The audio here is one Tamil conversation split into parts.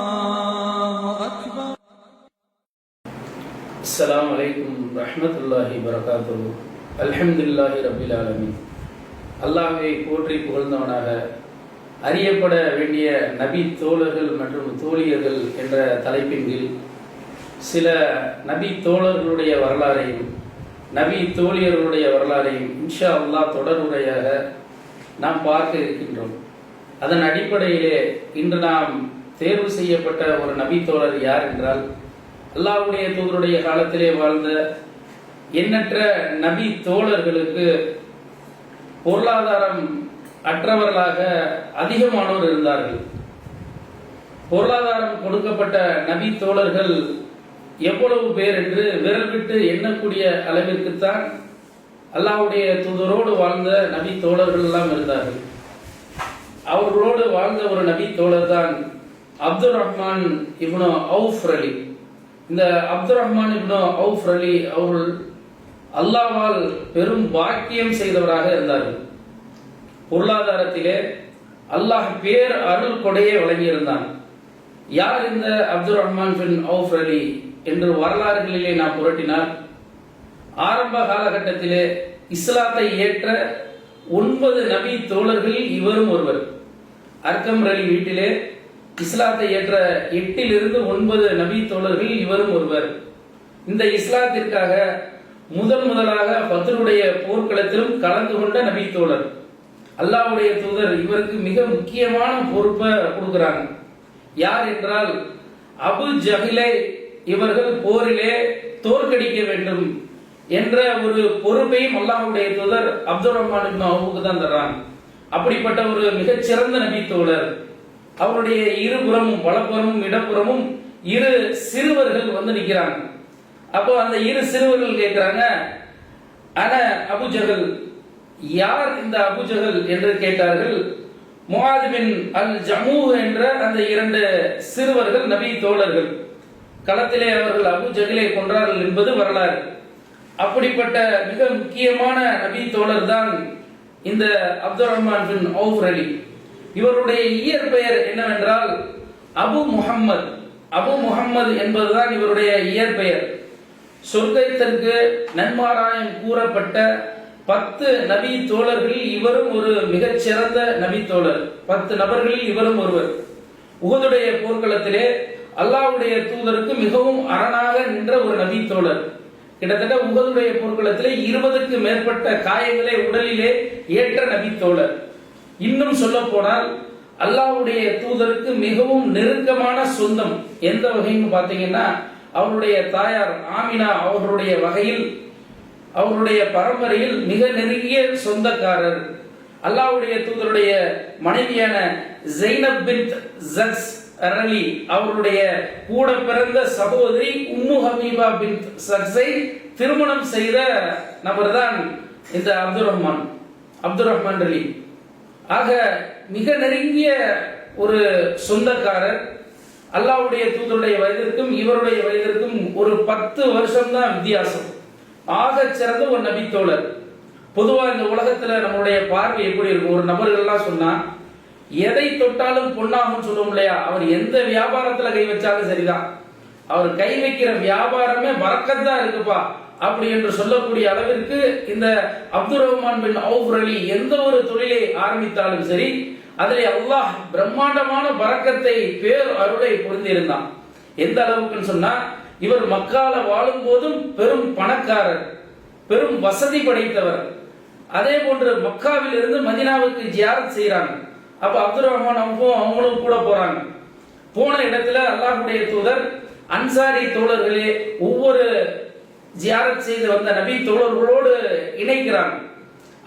الله أكبر அஸ்ஸலாமு அலைக்கும் ரஹ்மத்துல்லாஹி வரகாத்துஹு அல்ஹம்துலில்லாஹி ரப்பில் ஆலமீன் அல்லாஹ்வை போற்றி புகழ்ந்தவனாக அறியப்பட வேண்டிய நபி தோழர்கள் மற்றும் தோழியர்கள் என்ற தலைப்பின் கீழ் சில நபி தோழர்களுடைய வரலாறையும் நபி தோழியர்களுடைய வரலாறையும் இன்ஷா அல்லாஹ் தொடர்புரையாக நாம் பார்க்க இருக்கின்றோம். அதன் அடிப்படையிலே இன்று நாம் தேர்வு செய்யப்பட்ட ஒரு நபித்தோழர் யார் என்றால் அல்லாவுடைய தூதருடைய காலத்திலே வாழ்ந்த எண்ணற்ற நபி தோழர்களுக்கு பொருளாதாரம் அற்றவர்களாக அதிகமானோர் இருந்தார்கள். பொருளாதாரம் கொடுக்கப்பட்ட நபி தோழர்கள் எவ்வளவு பேர் என்று விரல் விட்டு எண்ணக்கூடிய அளவிற்குத்தான் அல்லாவுடைய தூதரோடு வாழ்ந்த நபி தோழர்கள் எல்லாம் இருந்தார்கள். அவர்களோடு வாழ்ந்த ஒரு நபி தோழர் தான் Abdul Rahman ibn Awf Ali. இந்த Abdul Rahman ibn Awf Ali அவர்கள் அல்லாஹ்வால் பெரும் பாக்கியம் செய்தவராக இருந்தார்கள். பொருளாதாரத்திலே அல்லாஹ் பேர் அருள் கொடையை வழங்கியிருந்தான். யார் இந்த Abdul Rahman bin Awf Ali என்று வரலாறுகளிலே நாம் புரட்டினார் ஆரம்ப காலகட்டத்திலே இஸ்லாத்தை ஏற்ற ஒன்பது நபி தோழர்களில் இவரும் ஒருவர். அர்க்கம் ரலி வீட்டிலே இஸ்லாத்தை ஏற்ற எட்டிலிருந்து ஒன்பது நபி தோழர்களில் இவரும் ஒருவர். இந்த இஸ்லாத்திற்காக முதன் முதலாக பத்ருடைய போர்க்களத்திலும் கலந்து கொண்ட நபி தோழர். அல்லாவுடைய தூதர் இவருக்கு மிக முக்கியமான பொறுப்பை கொடுக்கிறாங்க. யார் என்றால் அபு ஜஹிலை இவர்கள் போரிலே தோற்கடிக்க வேண்டும். என்ற ஒரு பொறுப்பையும் அல்லாஹுடைய தூதர் அப்துல் ரஹ்மான் இப்னு தான் தர்றாங்க. அப்படிப்பட்ட ஒரு மிகச்சிறந்த நபி தோழர். அவருடைய இருபுறமும் வலப்புறமும் இடப்புறமும் இரு சிறுவர்கள் வந்து நிற்கிறாங்க அப்போ அந்த இரு சிறுவர்கள் கேட்கிறாங்க அன அபுஜகல் யார் இந்த அபுஜகல் என்று கேட்டார்கள். முஹாதிபின் அல் ஜமூ என்ற அந்த இரண்டு சிறுவர்கள் நபி தோழர்கள். களத்திலே அவர்கள் அபுஜகலை கொன்றார்கள் என்பது வரலாறு. அப்படிப்பட்ட மிக முக்கியமான நபி தோழர் தான் இந்த அப்துல் ரஹ்மான் பின் அவுஃப் அலி. இவருடைய இயற்பெயர் என்னவென்றால் அபு முகம்மது அபு முகம்மது என்பதுதான் இவருடைய இயற்பெயர் சொர்க்கத்திற்கு நன்மாராயம் கூறப்பட்ட பத்து நபி தோழர்களில் இவரும் ஒரு மிகச்சிறந்த நபி தோழர். பத்து நபர்களில் இவரும் ஒருவர். உகதுடைய போர்க்களத்திலே அல்லாவுடைய தூதருக்கு மிகவும் அரணாக நின்ற ஒரு நபி தோழர். கிட்டத்தட்ட உங்களுடைய போர்க்களத்திலே இருபதுக்கு மேற்பட்ட காயங்களை உடலிலே ஏற்ற நபி தோழர். இன்னும் சொல்ல போனால் அல்லாஹ்வுடைய தூதருக்கு மிகவும் நெருக்கமான சொந்தம் எந்த வகைன்னு பார்த்தீங்கன்னா அவருடைய தாயார் ஆமினா அவர்களுடைய வகையில் அவருடைய பரம்பரையில் மிக நெருங்கிய சொந்தக்காரர். அல்லாவுடைய தூதருடைய மனைவியான ஜெய்னப் பின் ஜக்ஸ் ரலி அவருடைய கூட பிறந்த சகோதரி உம்மு ஹபீபா பின் சக்ஸை திருமணம் செய்த நபர் தான் இந்த அப்துல் ரஹ்மான். அப்துல் ரஹ்மான் ரலி ஆக மிக நெருங்கிய ஒரு சொந்தக்காரர். அல்லாவுடைய தூதருடைய வயதிற்கும் இவருடைய வயதிற்கும் ஒரு பத்து வருஷம் தான் வித்தியாசம். ஆக சிறந்த ஒரு நபி தோழர் பொதுவா இந்த உலகத்துல நம்மளுடைய பார்வை எப்படி இருக்கும்? ஒரு நபர்கள்லாம் சொன்னா எதை தொட்டாலும் பொன்னாகும் சொல்லுவோம் இல்லையா? அவர் எந்த வியாபாரத்துல கை வச்சாலும் சரிதான். அவர் கை வைக்கிற வியாபாரமே வரக்கத்தா இருக்குப்பா. அப்படி என்று சொல்லக்கூடிய அளவிற்கு இந்த அப்துல் ரஹ்மான் பின் அவுஃப் அலி எந்த ஒரு தொழிலை ஆரம்பித்தாலும் சரி அதில் அல்லாஹ் பிரம்மாண்டமான பறக்கத்தை பேர் அருளை பொருந்திருந்தான். எந்த அளவுக்குன்னு சொன்னா இவர் மக்கால வாழும் போதும் பெரும் பணக்காரர் பெரும் வசதி படைத்தவர். அதே போன்று மக்காவில் இருந்து மதினாவுக்கு ஜியாரத் செய்கிறாங்க அப்ப அப்துல் ரஹ்மான் அவங்களும் அவங்களும் கூட போறாங்க. போன இடத்துல அல்லாஹுடைய தூதர் அன்சாரி தோழர்களே ஒவ்வொரு ஜியாரத் செய்து வந்த நபி தோழர்களோடு இணைக்கிறாங்க.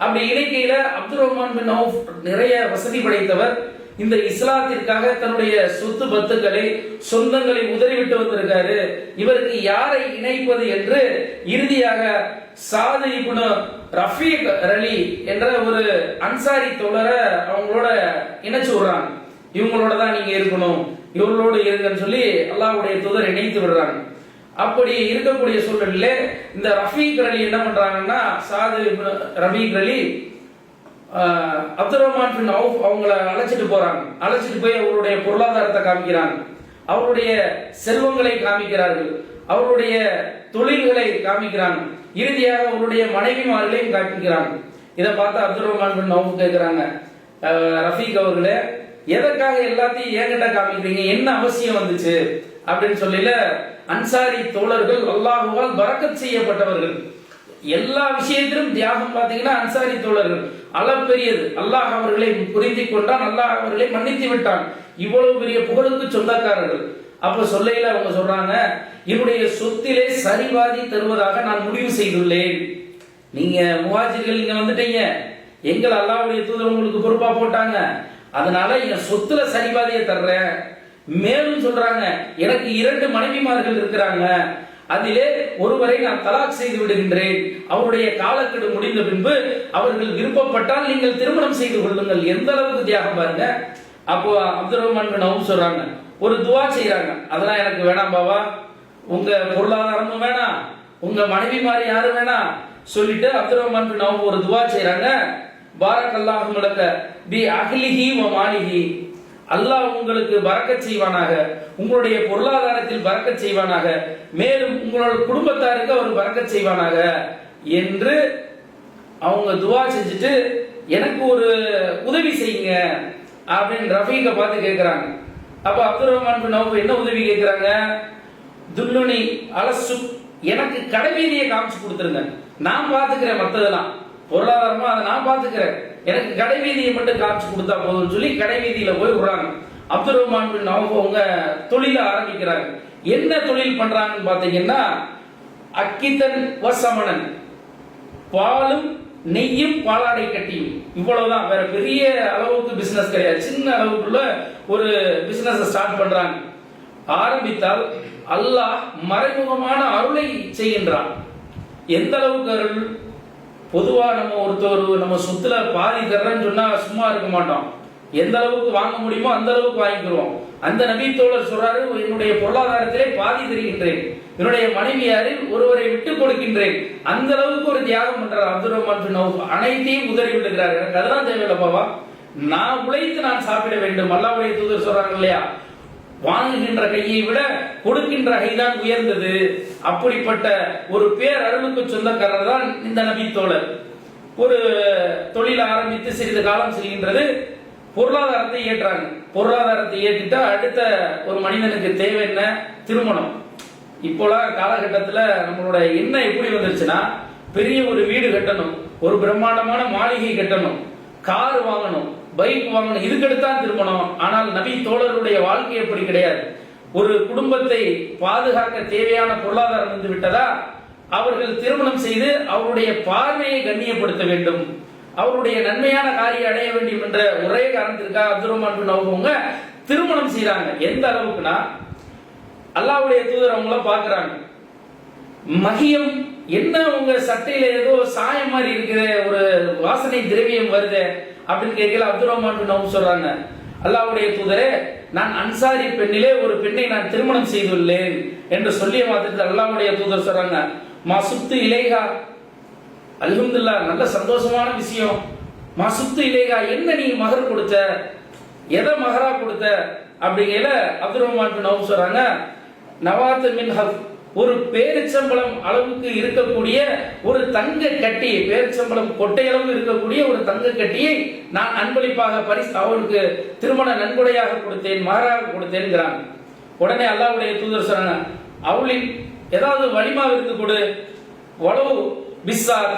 அப்படி இணைக்கையில அப்துல் ரஹ்மான் பின் அவுஃப் நிறைய வசதி படைத்தவர். இந்த இஸ்லாத்திற்காக தன்னுடைய சொத்து பத்துக்களை சொந்தங்களை உதறிவிட்டு வந்திருக்காரு. இவருக்கு யாரை இணைப்பது என்று இறுதியாக சாதி குணம் ரஃபீக் ரலி என்ற ஒரு அன்சாரி தோழரை அவங்களோட இணைச்சு விடுறாங்க. இவங்களோட தான் நீங்க இருக்கணும். இவர்களோடு இருங்கன்னு சொல்லி அல்லாஹ்வுடைய தூதர் இணைத்து விடுறாங்க. அப்படி இருக்கக்கூடிய சூழலில் இந்த ரஃபீக் ரலி என்ன பண்றாங்கன்னா சாது ரஃபீக் ரலி அப்துல் ரஹ்மான் பின் அவுஃப் அவங்கள அழைச்சிட்டு போறாங்க. அழைச்சிட்டு போய் அவருடைய பொருளாதாரத்தை காமிக்கிறாங்க. அவருடைய செல்வங்களை காமிக்கிறார்கள். அவருடைய தொழில்களை காமிக்கிறாங்க. இறுதியாக அவருடைய மனைவிமார்களையும் காமிக்கிறாங்க இதை பார்த்து அப்துல் ரஹ்மான் பின் நவுஃப் கேட்கிறாங்க ரஃபீக் அவர்களே எதற்காக எல்லாத்தையும் என்கிட்ட காமிக்கிறீங்க? என்ன அவசியம் வந்துச்சு? அப்படின்னு சொல்லல அன்சாரி தோழர்கள் அல்லாஹுவால் பறக்கத் செய்யப்பட்டவர்கள். எல்லா விஷயத்திலும் தியாகம் பார்த்தீங்கன்னா அன்சாரி தோழர்கள். அளப்பெரியது அல்லாஹ் அவர்களை புரிந்து கொண்டான். அல்லாஹ் அவர்களை மன்னித்து விட்டான். இவ்வளவு பெரிய புகழுக்கு சொந்தக்காரர்கள். அப்ப சொல்லையில அவங்க சொல்றாங்க என்னுடைய சொத்திலே சரிவாதி தருவதாக நான் முடிவு செய்துள்ளேன். நீங்க முகாஜிர்கள் இங்க வந்துட்டீங்க. எங்கள் அல்லாவுடைய தூதர் உங்களுக்கு பொறுப்பா போட்டாங்க. அதனால என் சொத்துல சரிவாதியை தர்றேன். மேலும் சொல்றாங்க எனக்கு இரண்டு மனைவிமார்கள் இருக்கிறாங்க. அதிலே ஒருவரை நான் தலாக் செய்து விடுகின்றேன். அவருடைய காலக்கெடு முடிந்த பின்பு அவர்கள் விருப்பப்பட்டால் நீங்கள் திருமணம் செய்து கொள்ளுங்கள். எந்த அளவுக்கு தியாகம் பாருங்க. அப்போ அப்துல் ரஹ்மான் பின் சொல்றாங்க ஒரு துவா செய்கிறாங்க அதெல்லாம் எனக்கு வேணாம் பாபா. உங்க பொருளாதாரமும் வேணாம். உங்க மனைவி மாதிரி யாரும் வேணாம். சொல்லிட்டு அப்துல் ரஹ்மான் பின் அவங்க ஒரு துவா செய்கிறாங்க பாரக் அல்லாஹ் பி அகிலிஹி வ மாலிஹி. அல்லாஹ் உங்களுக்கு பறக்க செய்வானாக. உங்களுடைய பொருளாதாரத்தில் பறக்க செய்வானாக. மேலும் உங்களோட குடும்பத்தாருக்கு அவர் பறக்க செய்வானாக. என்று அவங்க துவா செஞ்சுட்டு எனக்கு ஒரு உதவி செய்யுங்க. அப்படின்னு ரஃபீக பார்த்து கேட்கிறாங்க அப்ப அப்துல் ரஹ்மான் பின் என்ன உதவி கேட்கிறாங்க துல்லுனி அலசு எனக்கு கடைவீதியை காமிச்சு கொடுத்துருங்க. நான் பாத்துக்கிறேன் மத்ததெல்லாம். பொருளாதாரமா அதை நான் பாத்துக்கிறேன். எனக்கு கடைவீதியை மட்டும் காமிச்சு கொடுத்தா போதும்னு சொல்லி கடைவீதியில போய் விடுறாங்க. அப்துல் ரஹ்மான் பின் அவுஃப் அவங்க தொழில ஆரம்பிக்கிறாங்க. என்ன தொழில் பண்றாங்கன்னு பாத்தீங்கன்னா அக்கித்தன் வசமணன் பாலும் நெய்யும் பாலாடை கட்டியும். இவ்வளவுதான். வேற பெரிய அளவுக்கு பிசினஸ் கிடையாது. சின்ன அளவுக்குள்ள ஒரு பிசினஸ் ஸ்டார்ட் பண்றாங்க. ஆரம்பித்தால் அல்லாஹ் மறைமுகமான அருளை செய்கின்றான். எந்த அளவுக்கு அருள்? பொதுவா நம்ம ஒருத்தர் நம்ம சொத்துல பாதி தர்றேன்னு சொன்னா சும்மா இருக்க மாட்டோம். எந்த அளவுக்கு வாங்க முடியுமோ அந்த அளவுக்கு வாங்கிக்கிறோம். அந்த நபி தோழர் சொல்றாரு என்னுடைய பொருளாதாரத்திலே பாதி தருகின்றேன். என்னுடைய மனைவியாரில் ஒருவரை விட்டு கொடுக்கின்றேன். அந்த அளவுக்கு ஒரு தியாகம் பண்றார் அப்துல் ரஹ்மான் பின் அனைத்தையும் உதறி விடுகிறார். எனக்கு அதெல்லாம் தேவையில்லை பாபா. நான் உழைத்து நான் சாப்பிட வேண்டும். அல்லாவுடைய தூதர் சொல்றாங்க இல்லையா? வாங்குகின்ற கையை விட கொடுக்கின்ற கைதான் உயர்ந்தது. அப்படிப்பட்ட ஒரு பேர் அருளுக்கு சொந்தக்காரர் தான் இந்த நபி தோழர். ஒரு தொழில் ஆரம்பித்து சிறிது காலம் செல்கின்றது. பொருளாதாரத்தை ஏற்றாங்க. பொருளாதாரத்தை ஏற்றிட்டா அடுத்த ஒரு மனிதனுக்கு தேவை என்ன? திருமணம். இப்போலாம் காலகட்டத்தில் நம்மளோட எண்ணம் எப்படி வந்துருச்சுன்னா பெரிய ஒரு வீடு கட்டணும் ஒரு பிரம்மாண்டமான மாளிகை கட்டணும் கார் வாங்கணும் பைக் வாங்கணும் இதுக்கெடுத்தான் திருமணம். ஆனால் நபி தோழருடைய வாழ்க்கை எப்படி கிடையாது. ஒரு குடும்பத்தை பாதுகாக்க தேவையான பொருளாதாரம் வந்து விட்டதா? அவர்கள் திருமணம் செய்து அவருடைய பார்வையை கண்ணியப்படுத்த வேண்டும். அவருடைய நன்மையான காரியம் அடைய வேண்டும் என்ற ஒரே காரணத்திற்காக அப்துல் ரஹ்மான் அவங்க திருமணம் செய்யறாங்க எந்த அளவுக்குன்னா அல்லாவுடைய தூதர் அவங்கள பாக்குறாங்க மகியம் என்ன உங்க சட்டையில ஏதோ சாயம் மாதிரி இருக்குது ஒரு வாசனை திரவியம் வருது அப்படின்னு கேட்கல அப்துல் ரஹ்மான் பின் சொல்றாங்க. அல்லாவுடைய தூதரே நான் அன்சாரி பெண்ணிலே ஒரு பெண்ணை நான் திருமணம் செய்துள்ளேன் என்று சொல்லிய மாத்திரத்தில் அல்லாவுடைய தூதர் சொல்றாங்க. சுத்து இலேகா அல்ஹம்துல்லா நல்ல சந்தோஷமான விஷயம். மா சுத்து இலேகா என்ன நீ மகர் கொடுத்த? எதை மகரா கொடுத்த? அப்படிங்கல அப்துல் ரஹ்மான் பின் சொல்றாங்க நவாத் மின்ஹப் ஒரு பேரிச்சம்பளம் அளவுக்கு இருக்கக்கூடிய ஒரு தங்க கட்டி பேரிச்சம்பளம் கொட்டை அளவு இருக்கக்கூடிய ஒரு தங்க கட்டியை நான் அன்பளிப்பாக பரிசு அவருக்கு திருமண நன்கொடையாக கொடுத்தேன் மகராக கொடுத்தேன்கிறான் உடனே அல்லாவுடைய தூதர் சொன்ன அவளின் ஏதாவது வலிமா கொடு. வளவு பிஸ்ஸார்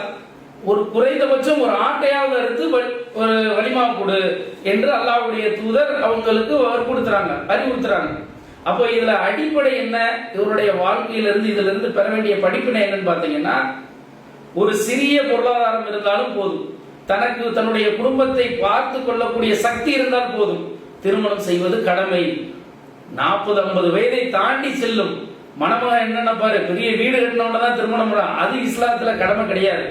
ஒரு குறைந்தபட்சம் ஒரு ஆட்டையாவது அறுத்து வ- ஒரு வலிமா கொடு என்று அல்லாவுடைய தூதர் அவங்களுக்கு அவர் கொடுத்துறாங்க அறிவுறுத்துறாங்க. அப்போ இதுல அடிப்படை என்ன? இவருடைய வாழ்க்கையிலிருந்து இதுல இருந்து பெற வேண்டிய படிப்பினை என்னன்னு பாத்தீங்கன்னா ஒரு சிறிய பொருளாதாரம் இருந்தாலும் போதும். தனக்கு தன்னுடைய குடும்பத்தை பார்த்து கொள்ளக்கூடிய சக்தி இருந்தால் போதும். திருமணம் செய்வது கடமை. நாற்பது ஐம்பது வயதை தாண்டி செல்லும். மணமகன் என்னென்ன பாரு பெரிய வீடு கட்டினவன தான் திருமணம் பண்ணலாம் அது இஸ்லாத்துல கடமை கிடையாது.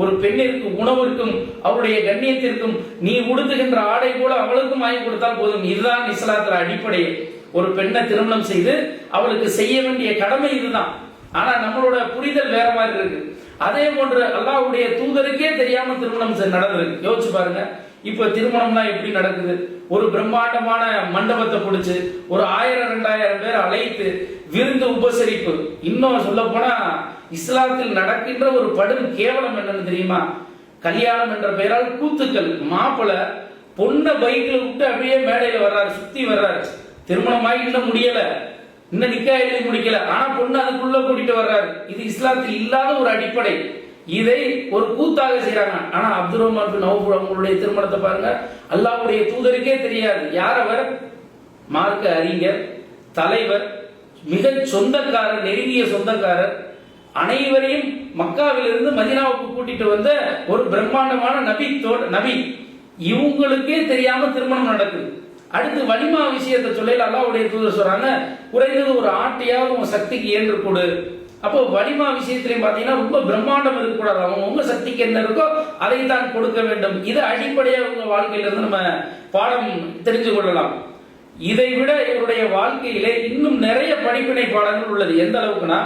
ஒரு பெண்ணிற்கு உணவிற்கும் அவருடைய கண்ணியத்திற்கும் நீ உடுத்துகின்ற ஆடை கூட அவளுக்கும் வாங்கி கொடுத்தால் போதும். இதுதான் இஸ்லாத்துல அடிப்படை ஒரு பெண்ணை திருமணம் செய்து அவளுக்கு செய்ய வேண்டிய கடமை இதுதான். ஆனா நம்மளோட புரிதல் வேற மாதிரி இருக்கு. அதே போன்று அல்லாவுடைய தூதருக்கே தெரியாம திருமணம் நடந்திருக்கு யோசிச்சு பாருங்க. இப்ப திருமணம்லாம் எப்படி நடக்குது? ஒரு பிரம்மாண்டமான மண்டபத்தை பிடிச்சு ஒரு ஆயிரம் ரெண்டாயிரம் பேர் அழைத்து விருந்து உபசரிப்பு. இன்னும் சொல்ல போனா இஸ்லாத்தில் நடக்கின்ற ஒரு படும் கேவலம் என்னன்னு தெரியுமா? கல்யாணம் என்ற பெயரால் கூத்துக்கள். மாப்பிளை பொண்ணை பைக்கில் விட்டு அப்படியே மேடையில வர்றாரு சுத்தி வர்றாரு. திருமணமாகி இன்னும் முடியல. இன்னும் நிக்கா எழுதி முடிக்கல. ஆனா பொண்ணு அதுக்குள்ள கூட்டிட்டு வர்றாரு. இது இஸ்லாத்தில் இல்லாத ஒரு அடிப்படை. இதை ஒரு கூத்தாக செய்யறாங்க ஆனா அப்துல் ரஹ்மான் பின் அவங்களுடைய திருமணத்தை பாருங்க. அல்லாவுடைய தூதருக்கே தெரியாது. யார் அவர்? மார்க்க அறிஞர் தலைவர் மிக சொந்தக்காரர் நெருங்கிய சொந்தக்காரர் அனைவரையும் மக்காவிலிருந்து மதினாவுக்கு கூட்டிட்டு வந்த ஒரு பிரம்மாண்டமான நபி தோ- நபி. இவங்களுக்கே தெரியாம திருமணம் நடக்குது. அடுத்து வலிமா விஷயத்தை சொல்லையில அல்லாவுடைய தூதர் சொல்றாங்க குறைந்தது ஒரு ஆட்டையாவது உங்க சக்திக்கு ஏன்று கொடு. அப்போ வலிமா விஷயத்திலையும் பார்த்தீங்கன்னா ரொம்ப பிரம்மாண்டம் இருக்கக்கூடாது. அவங்க உங்க சக்திக்கு என்ன இருக்கோ அதை தான் கொடுக்க வேண்டும். இது அடிப்படையாக உங்க வாழ்க்கையில இருந்து நம்ம பாடம் தெரிஞ்சு கொள்ளலாம். இதை விட இவருடைய வாழ்க்கையிலே இன்னும் நிறைய படிப்பினை பாடங்கள் உள்ளது. எந்த அளவுக்குன்னா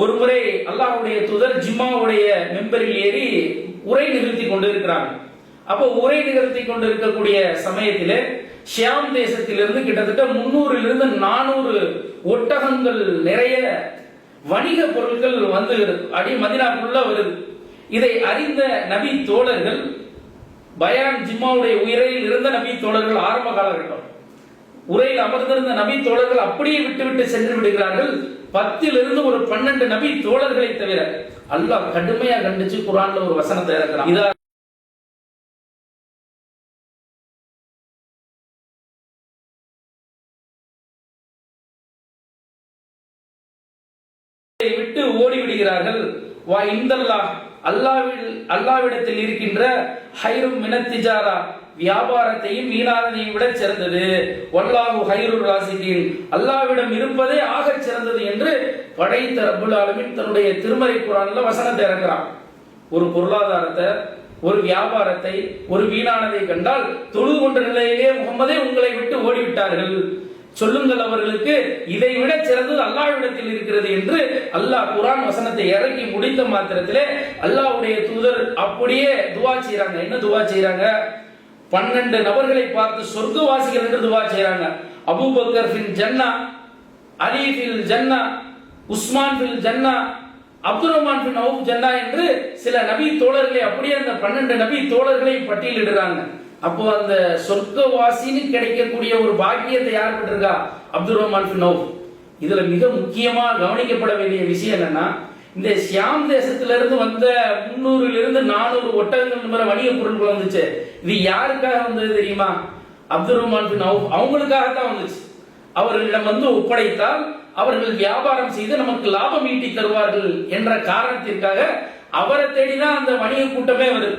ஒரு முறை அல்லாஹ்வுடைய தூதர் ஜிம்மாவுடைய மெம்பரில் ஏறி உரை நிகழ்த்தி கொண்டு இருக்கிறாங்க அப்போ உரை நிகழ்த்தி கொண்டு இருக்கக்கூடிய சமயத்திலே ஷியாம் தேசத்திலிருந்து கிட்டத்தட்ட முன்னூறிலிருந்து நானூறு ஒட்டகங்கள் நிறைய வணிக பொருட்கள் வந்து அடி மதினாக்குள்ள வருது. இதை அறிந்த நபி தோழர்கள் பயான் ஜிம்மாவுடைய உயிரையில் இருந்த நபி தோழர்கள் ஆரம்ப காலகட்டம். உரையில் அமர்ந்திருந்த நபி தோழர்கள் அப்படியே விட்டுவிட்டு சென்று விடுகிறார்கள். பத்திலிருந்து ஒரு பன்னெண்டு நபி தோழர்களை தவிர அல்லாஹ் கடுமையா கண்டிச்சு குரான்ல ஒரு வசனத்தை இறக்குறான் இதா விட்டு ஓடி விடுகிறார்கள் வா இந்தல்லாஹ் அல்லாவில் அல்லாவிடத்தில் இருக்கின்ற ஹைரும் மினத்திஜாரா வியாபாரத்தையும் மீனாதனையும் விட சிறந்தது. வல்லாஹு ஹைருர் ராசிதீன் அல்லாவிடம் இருப்பதே ஆகச் சிறந்தது என்று படைத்த அபுல் ஆலமின் தன்னுடைய திருமறை குரான்ல வசனத்தை இறக்குறான். ஒரு பொருளாதாரத்தை ஒரு வியாபாரத்தை ஒரு வீணானதை கண்டால் தொழு கொண்ட நிலையிலே முகமதே உங்களை விட்டு ஓடிவிட்டார்கள். சொல்லுங்கள் அவர்களுக்கு இதை விட சிறந்தது அல்லாஹ்விடத்தில் இருக்கிறது என்று அல்லாஹ் குரான் வசனத்தை இறக்கி முடித்த மாத்திரத்திலே அல்லாஹ்வுடைய தூதர் அப்படியே துவா செய்யறாங்க என்ன துவா செய்யறாங்க பன்னெண்டு நபர்களை பார்த்து சொர்க்கவாசிகள் என்று துவா செய்கிறாங்க அபூபக்கர் ஃபில் ஜன்னா அலி ஃபில் ஜன்னா உஸ்மான் ஃபில் ஜன்னா அப்துல் ரஹ்மான் பின் அவுப் ஜன்னா என்று சில நபி தோழர்களை அப்படியே அந்த பன்னெண்டு நபி தோழர்களை பட்டியலிடுறாங்க அப்போ அந்த சொர்க்கவாசின்னு கிடைக்கக்கூடிய ஒரு பாக்கியத்தை யார் பெற்றிருக்கா? அப்துல் ரஹ்மான் பின் அவுப் இதுல மிக முக்கியமா கவனிக்கப்பட வேண்டிய விஷயம் என்னன்னா இந்த ஷியாம் தேசத்திலிருந்து வந்த முன்னூறுல இருந்து நானூறு ஒட்டகங்கள் மேல வணிக பொருட்கள் வந்துச்சு. இது யாருக்காக வந்தது தெரியுமா? அப்துல் ரஹ்மான் பின் அவங்களுக்காகத்தான் வந்துச்சு. அவர்களிடம் வந்து ஒப்படைத்தால் அவர்கள் வியாபாரம் செய்து நமக்கு லாபம் ஈட்டி தருவார்கள் என்ற காரணத்திற்காக அவரை தேடிதான் அந்த வணிக கூட்டமே வருது.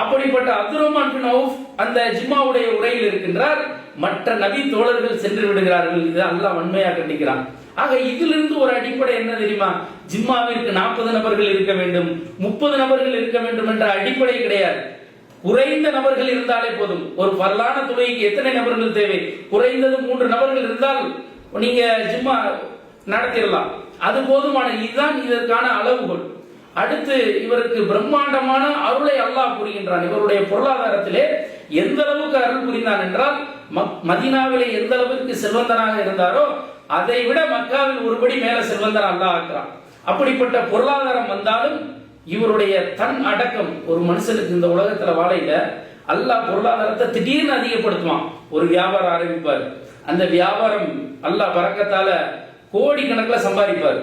அப்படிப்பட்ட அப்துல் ரஹ்மான் பின் அவுஃப் அந்த ஜிம்மாவுடைய உரையில் இருக்கின்றார் மற்ற நபி தோழர்கள் சென்று விடுகிறார்கள். இது அல்லாஹ் வன்மையா கண்டிக்கிறான். ஆக இதிலிருந்து ஒரு அடிப்படை என்ன தெரியுமா? ஜிம்மாவிற்கு நாற்பது நபர்கள் இருக்க வேண்டும். முப்பது நபர்கள் இருக்க வேண்டும் என்ற அடிப்படை கிடையாது. குறைந்த நபர்கள் இருந்தாலே போதும். ஒரு பரலான துறைக்கு எத்தனை நபர்கள் தேவை? குறைந்தது மூன்று நபர்கள் இருந்தால் நீங்க ஜிம்மா நடத்திடலாம். அது போதுமான இதுதான் இதற்கான அளவுகோல். அடுத்து இவருக்கு பிரம்மாண்டமான அருளை அல்லாஹ் புரிகின்றான் இவருடைய பொருளாதாரத்திலே எந்த அளவுக்கு அருள் புரிந்தான் என்றால் மக்- எந்த அளவிற்கு செல்வந்தனாக இருந்தாரோ அதை விட மக்காவில் ஒருபடி மேல செல்வந்தன் அல்லாஹ் ஆக்குறான். அப்படிப்பட்ட பொருளாதாரம் வந்தாலும் இவருடைய தன் அடக்கம் ஒரு மனுஷனுக்கு இந்த உலகத்துல வாழையில அல்லாஹ் பொருளாதாரத்தை திடீர்னு அதிகப்படுத்துவான். ஒரு வியாபாரம் ஆரம்பிப்பார். அந்த வியாபாரம் அல்லாஹ் பறக்கத்தால கோடி கணக்குல சம்பாதிப்பார்.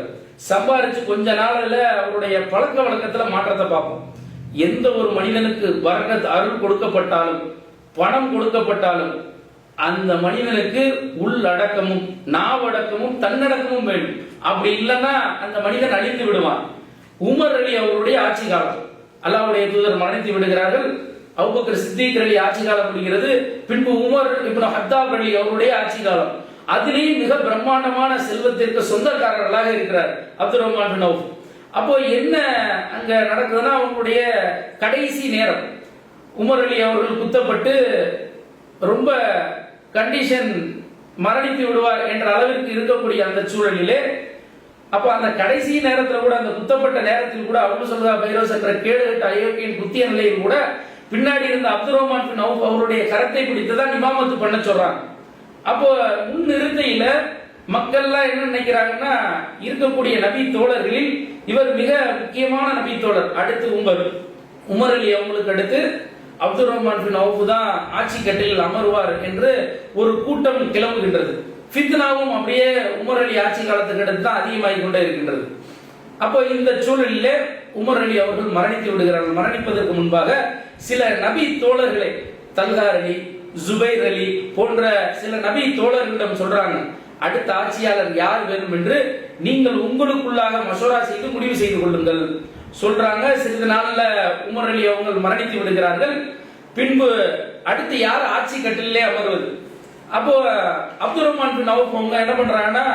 சம்பாதிச்சு கொஞ்ச நாள்ல அவருடைய பழக்க வழக்கத்துல மாற்றத்தை பார்ப்போம். எந்த ஒரு மனிதனுக்கு பரக்கத் அருள் கொடுக்கப்பட்டாலும் பணம் கொடுக்கப்பட்டாலும் அந்த மனிதனுக்கு உள்ளடக்கமும் நாவடக்கமும் தன்னடக்கமும் வேண்டும். அப்படி இல்லைன்னா அந்த மனிதன் அழிந்து விடுவான். உமர் அலி அவருடைய ஆட்சி காலம். அல்லாவுடைய தூதர் மரணித்து விடுகிறார்கள். அபூபக்கர் சித்திக் அலி ஆட்சி காலம் முடிகிறது. பின்பு உமர் இப்போ ஹத்தாப் அலி அவருடைய ஆட்சி காலம். அதிலேயும் மிக பிரம்மாண்டமான செல்வத்திற்கு சொந்தக்காரர்களாக இருக்கிறார் அப்துல் ரஹ்மான் பின் அவுஃப். அப்போ என்ன அங்க நடக்குதுன்னா அவங்களுடைய கடைசி நேரம். உமர் அலி அவர்கள் குத்தப்பட்டு ரொம்ப கண்டிஷன் மரணித்து விடுவார் என்ற அளவிற்கு இருக்கக்கூடிய அந்த சூழலிலே அப்போ அந்த கடைசி நேரத்தில் கூட அந்த குத்தப்பட்ட நேரத்தில் கூட அபு சொல்றா பைரோஸ் என்ற கேடுகட்ட அயோக்கியின் குத்திய நிலையில் கூட பின்னாடி இருந்த அப்துல் ரஹ்மான் பின் அவுப் அவருடைய கரத்தை பிடித்து தான் இமாமத்து பண்ண சொல்றாங்க. அப்போ முன் நிறுத்தையில மக்கள்லாம் என்ன நினைக்கிறாங்கன்னா இருக்கக்கூடிய நபி தோழர்களில் இவர் மிக முக்கியமான நபி தோழர் அடுத்து உமர். உமர் அலி அவங்களுக்கு அடுத்து அப்துல் ரஹ்மான் பின் அவுஃபு தான் ஆட்சி கட்டிலில் அமருவார் என்று ஒரு கூட்டம் கிளம்புகின்றது. ஃபித்னாவும் அப்படியே உமர் அலி ஆட்சி காலத்துக்கு அடுத்து தான் அதிகமாகி கொண்டே இருக்கின்றது. அப்போ இந்த சூழலிலே உமர் அலி அவர்கள் மரணித்து விடுகிறார்கள். மரணிப்பதற்கு முன்பாக சில நபி தோழர்களை தல்கார் அலி ஜுபைர் அலி போன்ற சில நபி தோழர்களிடம் சொல்றாங்க அடுத்த ஆட்சியாளர் யார் வேணும் என்று நீங்கள் உங்களுக்குள்ளாக மசோரா செய்து முடிவு செய்து கொள்ளுங்கள். சொல்றாங்க சிறிது நாள்ல உமர் அலி அவங்க மரணித்து விடுகிறார்கள். பின்பு அடுத்து யார் ஆட்சி கட்டிலே அமர்வது அப்போ அப்துல் ரஹ்மான் பின் அவுப் அவங்க என்ன பண்றாங்கன்னா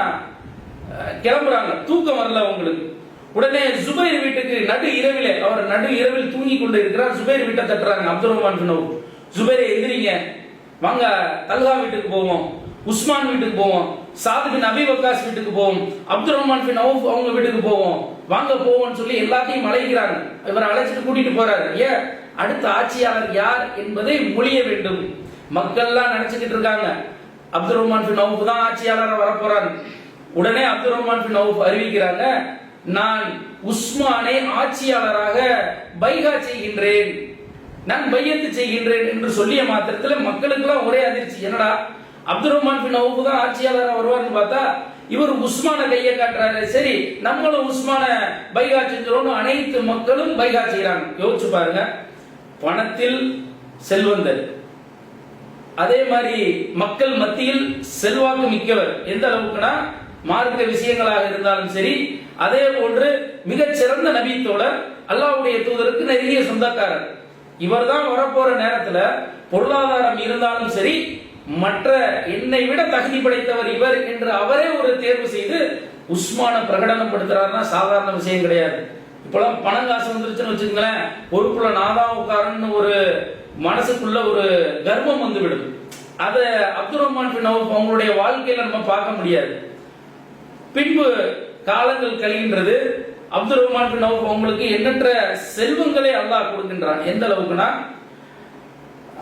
கிளம்புறாங்க. தூக்கம் வரல அவங்களுக்கு. உடனே சுபைர் வீட்டுக்கு நடு இரவிலே அவர் நடு இரவில் தூங்கி கொண்டு இருக்கிறார் சுபைர் வீட்டை தட்டுறாங்க அப்துல் ரஹ்மான் பின் அவுப். சுபைரை எந்திரிங்க. வாங்க தல்கா வீட்டுக்கு போவோம். உஸ்மான் வீட்டுக்கு போவோம். சாது பின் அபி வக்காஸ் வீட்டுக்கு போவோம் அப்துல் ரஹ்மான் பின் அவுஃப் அவங்க வீட்டுக்கு போவோம். வாங்க போவோம்னு சொல்லி எல்லாத்தையும் அழைக்கிறாங்க இவரை அழைச்சிட்டு கூட்டிட்டு போறாரு. ஏன் அடுத்த ஆட்சியாளர் யார் என்பதை மொழிய வேண்டும். மக்கள்லாம் நினைச்சுக்கிட்டு இருக்காங்க. அப்துல் ரஹ்மான் பின் அவுஃப் தான் ஆட்சியாளராக வரப்போறாரு. உடனே அப்துல் ரஹ்மான் பின் அவுஃப் அறிவிக்கிறாங்க நான் உஸ்மானை ஆட்சியாளராக பைகா செய்கின்றேன். நான் பையத்து செய்கின்றேன் என்று சொல்லிய மாத்திரத்தில் மக்களுக்கெல்லாம் ஒரே அதிர்ச்சி. என்னடா அப்துல் ரஹ்மான் பின் அவுப்பு தான் ஆட்சியாளராக வருவார்னு பார்த்தா இவர் உஸ்மான கையை காட்டுறாரு. சரி நம்மளும் உஸ்மான பைகா செஞ்சிரோம்னு அனைத்து மக்களும் பைகா செய்யறாங்க யோசிச்சு பாருங்க. பணத்தில் செல்வந்தர். அதே மாதிரி மக்கள் மத்தியில் செல்வாக்கு மிக்கவர். எந்த அளவுக்குனா மார்க்க விஷயங்களாக இருந்தாலும் சரி அதே போன்று மிகச்சிறந்த சிறந்த அல்லாவுடைய தூதருக்கு நெருங்கிய சொந்தக்காரர். இவர்தான் வரப்போற நேரத்துல பொருளாதாரம் இருந்தாலும் சரி மற்ற என்னை விட தகுதி படைத்தவர் இவர் என்று அவரே ஒரு தேர்வு செய்து உஸ்மான பிரகடனப்படுத்துறாருன்னா சாதாரண விஷயம் கிடையாது. இப்பெல்லாம் பணம் காசு வந்துருச்சுன்னு வச்சுக்கங்களேன் பொறுப்புல நாதா உட்காரன்னு ஒரு மனசுக்குள்ள ஒரு கர்வம் வந்துவிடும். அத அப்துல் ரஹ்மான் பின் அவுப் அவங்களுடைய வாழ்க்கையில நம்ம பார்க்க முடியாது. பின்பு காலங்கள் கழிகின்றது. அப்துல் ரஹ்மான் பின் அவுப் அவங்களுக்கு எண்ணற்ற செல்வங்களை அல்லாஹ் கொடுக்கின்றான். எந்த அளவுக்குனா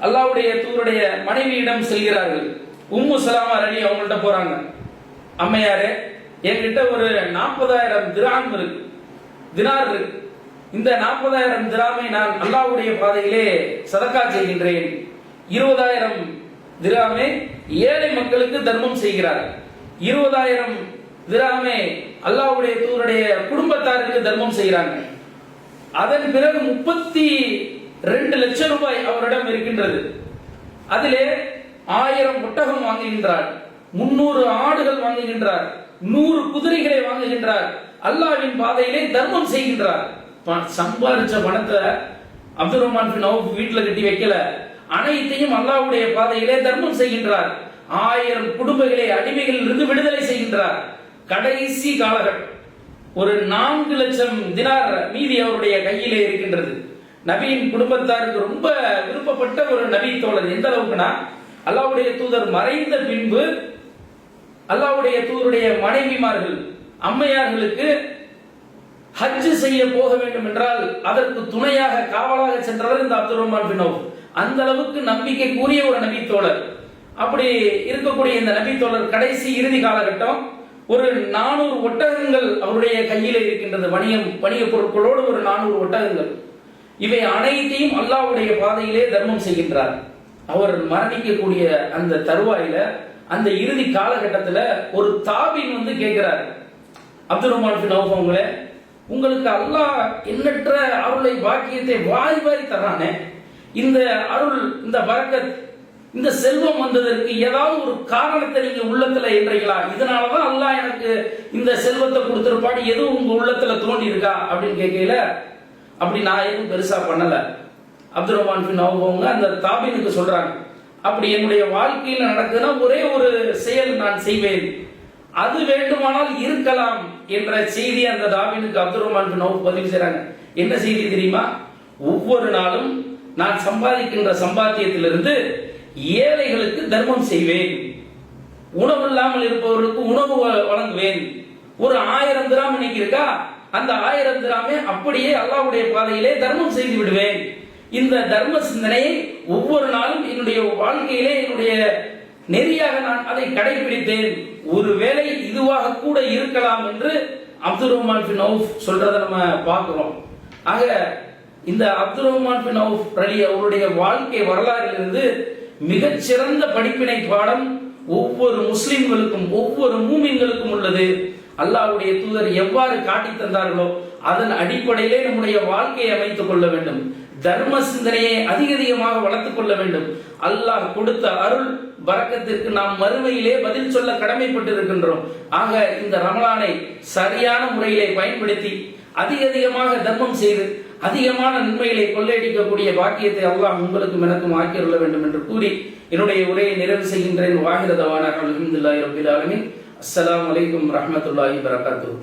அல்லாவுடைய தூருடைய மனைவியிடம் செல்கிறார்கள். உம்மு சலாமா அலி அவங்கள்ட்ட போறாங்க. அம்மையாரே என்கிட்ட ஒரு நாற்பதாயிரம் திராம் இருக்கு. தினார் இருக்கு. இந்த நாற்பதாயிரம் திராமை நான் அல்லாவுடைய பாதையிலே சதக்கா செய்கின்றேன். இருபதாயிரம் திராமே ஏழை மக்களுக்கு தர்மம் செய்கிறார். இருபதாயிரம் திராமே அல்லாவுடைய தூருடைய குடும்பத்தாருக்கு தர்மம் செய்கிறாங்க. அதன் பிறகு முப்பத்தி ரெண்டு லட்சம் ரூபாய் அவரிடம் இருக்கின்றது. அதிலே ஆயிரம் ஒட்டகம் வாங்குகின்றார் முன்னூறு ஆடுகள் வாங்குகின்றார் நூறு குதிரைகளை வாங்குகின்றார் அல்லாவின் பாதையிலே தர்மம் செய்கின்றார். சம்பாதிச்ச பணத்தை அப்துல் ரஹ்மான் நவப் வீட்டுல கட்டி வைக்கல. அனைத்தையும் அல்லாஹ்வுடைய பாதையிலே தர்மம் செய்கின்றார். ஆயிரம் குடும்பங்களை அடிமைகளில் இருந்து விடுதலை செய்கின்றார். கடைசி காலகட்டம். ஒரு நான்கு லட்சம் தினார் மீதி அவருடைய கையிலே இருக்கின்றது. நபியின் குடும்பத்தாருக்கு ரொம்ப விருப்பப்பட்ட ஒரு நபி தோழர். எந்த அளவுக்குனா அல்லாவுடைய தூதர் மறைந்த பின்பு அல்லாவுடைய தூதருடைய மனைவிமார்கள் அம்மையார்களுக்கு ஹஜ் செய்ய போக வேண்டும் என்றால் அதற்கு துணையாக காவலாக சென்றவர் இந்த அப்துல் ரஹ்மான் பின் அந்த அளவுக்கு நம்பிக்கை கூறிய ஒரு நபி தோழர். அப்படி இருக்கக்கூடிய இந்த நபி தோழர் கடைசி இறுதி காலகட்டம் ஒரு நானூறு ஒட்டகங்கள் அவருடைய கையில் இருக்கின்றது. வணிகம் வணிக பொருட்களோடு ஒரு நானூறு ஒட்டகங்கள். இவை அனைத்தையும் அல்லாவுடைய பாதையிலே தர்மம் செய்கின்றார். அவர் மரணிக்கக்கூடிய அந்த தருவாயில அந்த இறுதி காலகட்டத்தில் ஒரு தாபின் வந்து கேட்கிறார். அப்துல் ரஹ்மான் அவங்களே உங்களுக்கு அல்லாஹ் எண்ணற்ற அருளை பாக்கியத்தை வாரி வாரி தர்றானே. இந்த அருள் இந்த பரக்கத் இந்த செல்வம் வந்ததற்கு ஏதாவது ஒரு காரணத்தை நீங்க உள்ளத்துல என்றீங்களா இதனாலதான் அல்லாஹ் எனக்கு இந்த செல்வத்தை கொடுத்திருப்பாடு எதுவும் உங்க உள்ளத்துல தோண்டி இருக்கா அப்படின்னு கேட்கல அப்படி நான் எதுவும் பெருசா பண்ணல. அப்துல் ரஹ்மான் பின் அவுஃப் அவங்க அந்த தாபினுக்கு சொல்றாங்க. அப்படி என்னுடைய வாழ்க்கையில் நடக்குதுன்னா ஒரே ஒரு செயல் நான் செய்வேன். அது வேண்டுமானால் இருக்கலாம் என்ற செய்தி அந்த தாபினுக்கு அப்துல் ரஹ்மான் பின் அவுஃப் பதிவு செய்றாங்க. என்ன செய்தி தெரியுமா? ஒவ்வொரு நாளும் நான் சம்பாதிக்கின்ற சம்பாத்தியத்திலிருந்து ஏழைகளுக்கு தர்மம் செய்வேன். உணவு இல்லாமல் இருப்பவர்களுக்கு உணவு வ- வழங்குவேன். ஒரு ஆயிரம் திராம் இன்னைக்கு இருக்கா? அந்த ஆயிரம் திராமே அப்படியே அல்லாவுடைய பாதையிலே தர்மம் செய்து விடுவேன். இந்த தர்ம சிந்தனையை ஒவ்வொரு நாளும் என்னுடைய வாழ்க்கையிலே என்னுடைய நெறியாக நான் அதை கடைபிடித்தேன். ஒருவேளை இதுவாக கூட இருக்கலாம் என்று அப்துல் ரஹ்மான் பின் அவுஃப் சொல்றதை நம்ம பார்க்கிறோம். ஆக இந்த அப்துல் ரஹ்மான் பின் அவுஃப் அவருடைய வாழ்க்கை வரலாறிலிருந்து மிகச்சிறந்த படிப்பினை பாடம் ஒவ்வொரு முஸ்லிம்களுக்கும் ஒவ்வொரு மூமின்களுக்கும் உள்ளது. அல்லாஹுடைய தூதர் எவ்வாறு காட்டி தந்தார்களோ அதன் அடிப்படையிலே நம்முடைய வாழ்க்கையை அமைத்துக் கொள்ள வேண்டும். தர்ம சிந்தனையை அதிக அதிகமாக வளர்த்துக் கொள்ள வேண்டும். அல்லாஹ் கொடுத்த அருள் வரக்கத்திற்கு நாம் மறுமையிலே பதில் சொல்ல கடமைப்பட்டு இருக்கின்றோம் ஆக இந்த ரமலானை சரியான முறையிலே பயன்படுத்தி அதிக அதிகமாக தர்மம் செய்து அதிகமான நன்மைகளை கொள்ளையடிக்கக்கூடிய பாக்கியத்தை அல்லாஹ் உங்களுக்கும் எனக்கும் ஆக்கியுள்ள வேண்டும் என்று கூறி என்னுடைய உரையை நிறைவு செய்கின்றேன். வாகிரதவான அலமதுல்லாஹி ரபில் ஆலமின். அஸ்ஸலாமு அலைக்கும் ரஹ்மத்துல்லாஹி வரகாத்துஹு